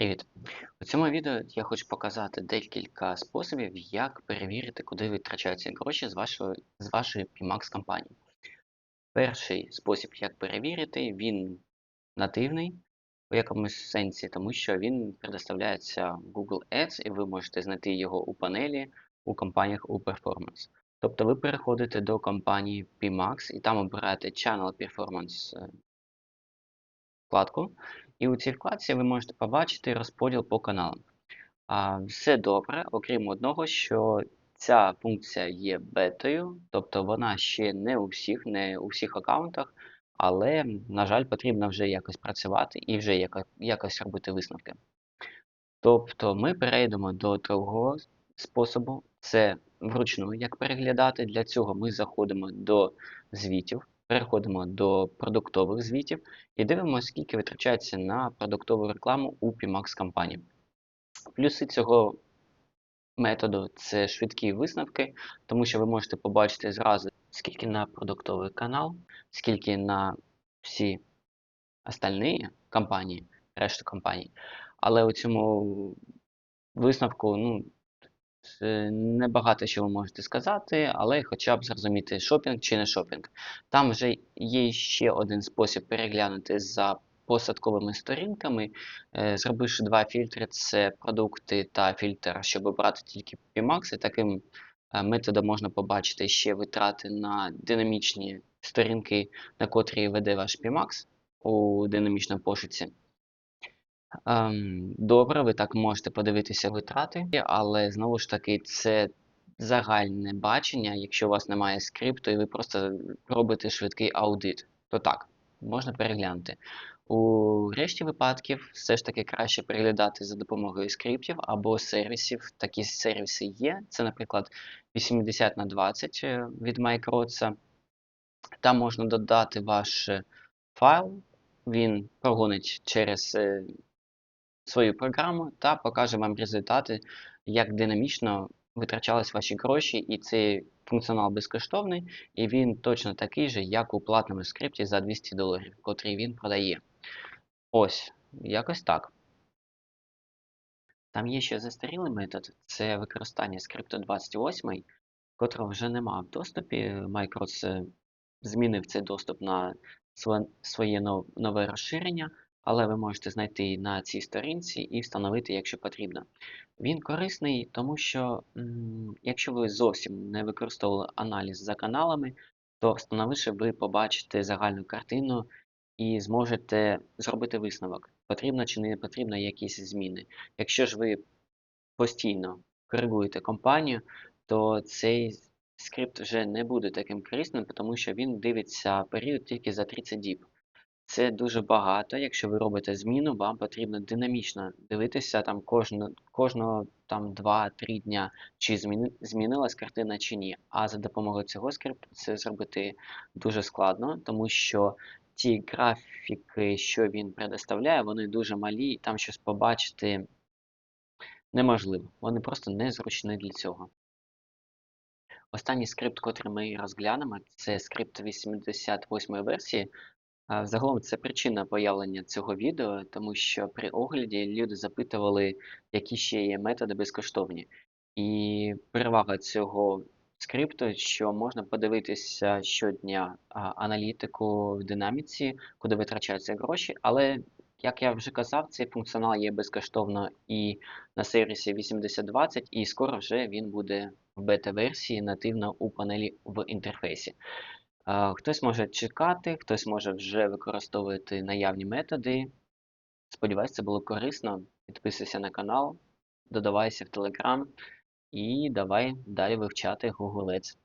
Привіт! У цьому відео я хочу показати декілька способів, як перевірити, куди витрачаються гроші з вашої, з вашої PMAX компанії. Перший спосіб, як перевірити, він нативний у якомусь сенсі, тому що він предоставляється Google Ads, і ви можете знайти його у панелі у компаніях у Performance. Тобто ви переходите до компанії PMAX і там обираєте Channel Performance е, вкладку. І у цій вкладці ви можете побачити розподіл по каналам. А, Все добре, окрім одного, що ця функція є бетою, тобто вона ще не у всіх, не у всіх аккаунтах, але, на жаль, потрібно вже якось працювати і вже якось робити висновки. Тобто ми перейдемо до другого способу, це вручну як переглядати. Для цього ми заходимо до звітів, переходимо до продуктових звітів і дивимося, скільки витрачається на продуктову рекламу у PMAX компанії. Плюси цього методу це швидкі висновки, тому що ви можете побачити зразу, скільки на продуктовий канал, скільки на всі остальні компанії, решту компаній. Але у цьому висновку, ну, небагато що ви можете сказати, але хоча б зрозуміти, шопінг чи не шопінг. Там вже є ще один спосіб переглянути за посадковими сторінками, е, зробивши два фільтри: це продукти та фільтр, щоб обрати тільки PMAX. І таким е, методом можна побачити ще витрати на динамічні сторінки, на котрі веде ваш PMAX у динамічному пошуці. Ем, Добре, ви так можете подивитися витрати, але знову ж таки, це загальне бачення. Якщо у вас немає скрипту і ви просто робите швидкий аудит, то так, можна переглянути. У решті випадків все ж таки краще переглядати за допомогою скриптів або сервісів. Такі сервіси є. Це, наприклад, 80 на 20 е, від Microsoft. Там можна додати ваш е, файл, він прогонить через е, свою програму та покаже вам результати, як динамічно витрачались ваші гроші, і цей функціонал безкоштовний, і він точно такий же, як у платному скрипті за 200 доларів, котрий він продає. Ось, якось так. Там є ще застарілий метод, це використання скрипту 28, котрого вже нема в доступі. Microsoft змінив цей доступ на своє нове розширення, але ви можете знайти на цій сторінці і встановити, якщо потрібно. Він корисний, тому що якщо ви зовсім не використовували аналіз за каналами, то встановивши, ви побачите загальну картину і зможете зробити висновок, потрібно чи не потрібно якісь зміни. Якщо ж ви постійно коригуєте компанію, то цей скрипт вже не буде таким корисним, тому що він дивиться період тільки за 30 діб. Це дуже багато. Якщо ви робите зміну, вам потрібно динамічно дивитися там кожно, кожного там 2-3 дня, чи зміни, змінилась картина чи ні. А за допомогою цього скрипту це зробити дуже складно, тому що ті графіки, що він предоставляє, вони дуже малі, і там щось побачити неможливо. Вони просто незручні для цього. Останній скрипт, котрий ми розглянемо, це скрипт 88 версії. Загалом це причина появлення цього відео, тому що при огляді люди запитували, які ще є методи безкоштовні. І перевага цього скрипту, що можна подивитися щодня аналітику в динаміці, куди витрачаються гроші, але, як я вже казав, цей функціонал є безкоштовно і на сервісі 8020, і скоро вже він буде в бета-версії нативно у панелі в інтерфейсі. А, Хтось може чекати, хтось може вже використовувати наявні методи. Сподіваюсь, це було корисно. Підписуйся на канал, додавайся в Telegram і давай далі вивчати Google Ads.